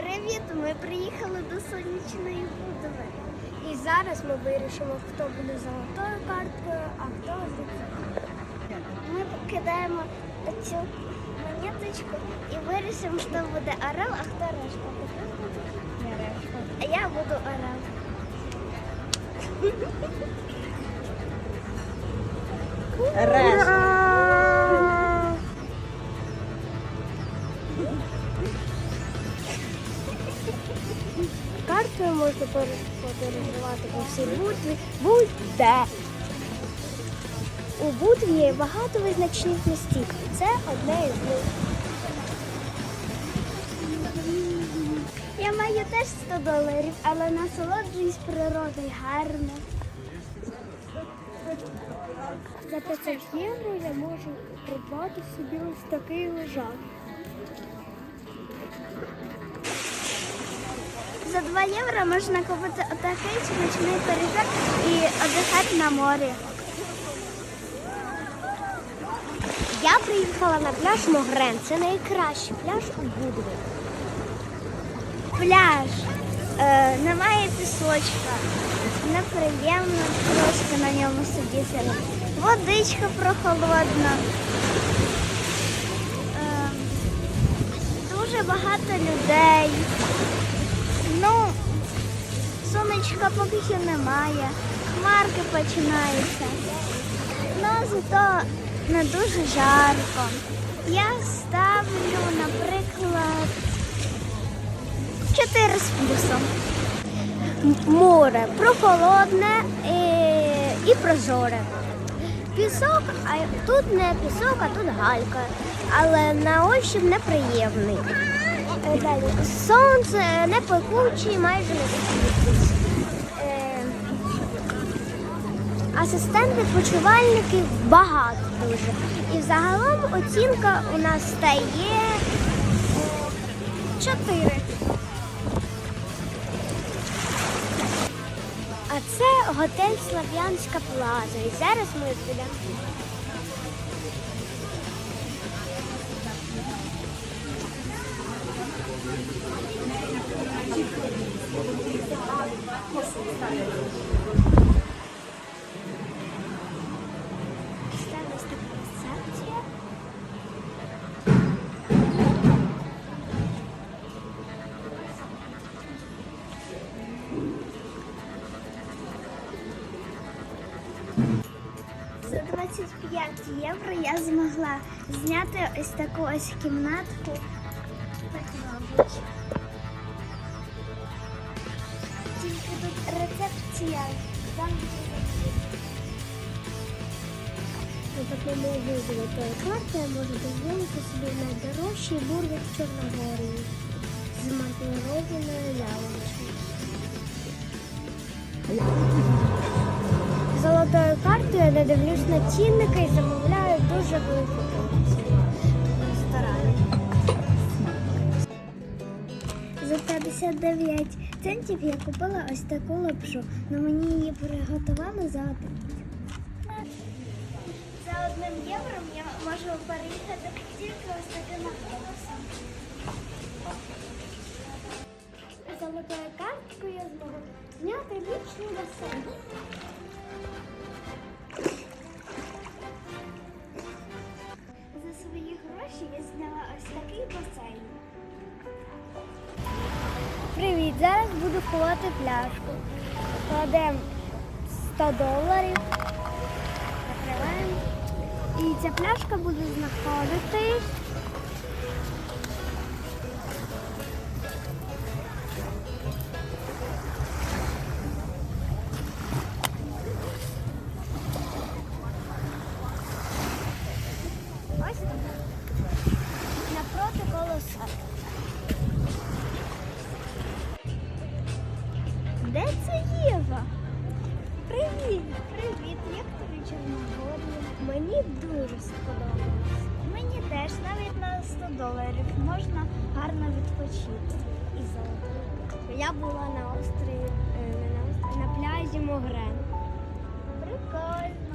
Привіт! Ми приїхали до сонячної будови. І зараз ми вирішимо, хто буде золотою карткою, а хто золотою. Ми кидаємо цю монеточку і вирішимо, хто буде орел, а хто решка. А я буду орел. Картою можна пер- подорожувати по всій бутві. Будь-де. У бутві є багато визначних містів. Це одне із них. Я маю теж 100 доларів, але насолоджуюсь природою гарно. За 500 євро я можу придбати собі ось такий лежак. За 2 євро можна купити отакий смачний пиріжок і одягати на морі. Я приїхала на пляж Могрен. Це найкращий пляж у Будві. Пляж. Е, немає пісочка. Неприємно трошки на ньому сидіти. Водичка прохолодна. Е, дуже багато людей. Сонечка поки що немає. Хмарки починаються. Ну, зато не дуже жарко. Я ставлю, наприклад, 4 з плюсом. Море прохолодне і, і прозоре. Пісок, а тут не пісок, а тут галька. Але на ощупь неприємний. Е, Далі. Сонце не пекучий, майже не світить. Е, Асистенти почувальників багато дуже. І загалом оцінка у нас стає 4. А це готель Слав'янська Плаза. І зараз ми підемо. Це 25 євро я змогла зняти ось таку ось кімнатку. Так, мабуть. Тільки тут рецепція. Там допомогою золотої карти я можу дозволити собі найдорожчий бургер в Чорногорії з маринованою яловичою. Картою я не дивлюсь на цінники і замовляю дуже велику ресторані. За 59 центів я купила ось таку лапшу, але мені її приготували за один. За одним євро я можу переїхати тільки ось таким автобусом. Золотою карткою я зможу зняти вічний басейн. Зараз буду ховати пляшку. Кладемо 100 доларів. Закриваємо. І ця пляшка буде знаходитись. Привіт! Як тобі Чорногорія? Мені дуже сподобалось. Мені теж навіть на 100 доларів можна гарно відпочити. І золотою. Я була на острові, е, на пляжі Могрен. Прикольно.